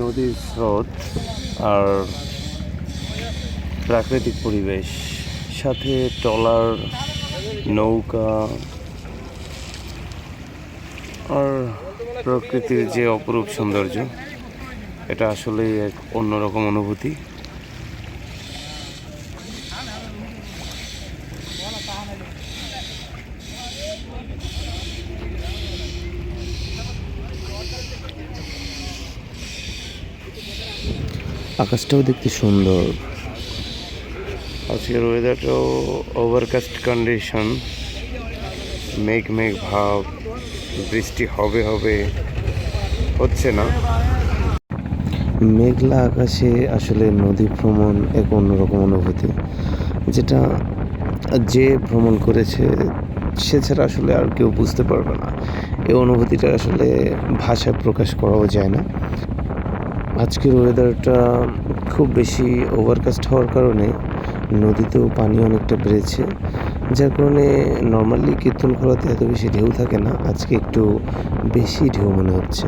নদীর স্রোত আর প্রাকৃতিক পরিবেশ, সাথে ট্রলার নৌকা আর প্রকৃতির যে অপরূপ সৌন্দর্য, এটা আসলে এক অন্যরকম অনুভূতি। আকাশটাও দেখতে সুন্দর। আজকের ওয়েদারটাও ওভারকাস্ট কন্ডিশন মেঘ মেঘ ভাব বৃষ্টি হবে হবে। হচ্ছে না? মেঘলা আকাশে আসলে নদী ভ্রমণ এক অন্যরকম অনুভূতি। যেটা যে ভ্রমণ করেছে সে ছাড়া আসলে আর কেউ বুঝতে পারবে না। এই অনুভূতিটা আসলে ভাষায় প্রকাশ করাও যায় না। আজকের ওয়েদারটা খুব বেশি ওভারকাস্ট হওয়ার কারণে নদীতেও পানি অনেকটা বেড়েছে। যার কারণে নর্মালি কীর্তন খোলাতে এত বেশি ঢেউ থাকে না, আজকে একটু বেশি ঢেউ মনে হচ্ছে।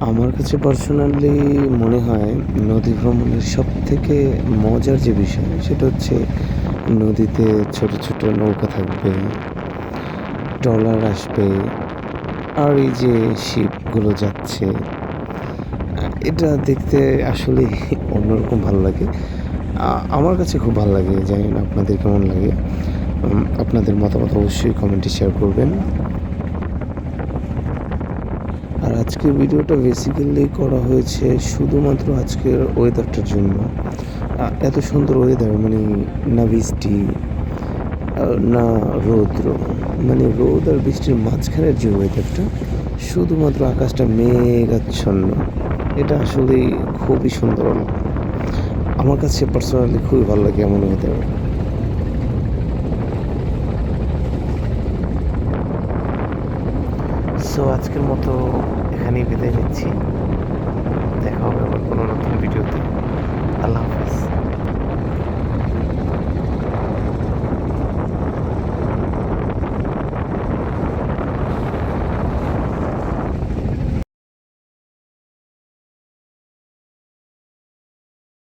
আমার কাছে পার্সোনালি মনে হয় নদী ভ্রমণের সব থেকে মজার যে বিষয়, সেটা হচ্ছে নদীতে ছোট ছোট নৌকা থাকবে, ট্রলার আসবে আর এই যে শিপগুলো যাচ্ছে, এটা দেখতে আসলে অন্যরকম ভালো লাগে। আমার কাছে খুব ভালো লাগে, জানি না আপনাদের কেমন লাগে। আপনাদের মতামত অবশ্যই কমেন্টে শেয়ার করবেন। আর আজকের ভিডিওটা বেসিক্যালি করা হয়েছে শুধুমাত্র আজকের ওয়েদারটার জন্য। এত সুন্দর ওয়েদার মানে না বৃষ্টি না রৌদ্র। মানে রোদ আর বৃষ্টির মাঝখানের যে ওয়েদারটা শুধুমাত্র আকাশটা মেঘাচ্ছন্ন। এটা আসলে খুবই সুন্দর আমার কাছে পার্সোনালি খুবই ভালো লাগে এমন ওয়েদার সো আজকের মতো এখানেই বিদায় নিচ্ছি। দেখা হবে আবার কোনো নতুন ভিডিওতে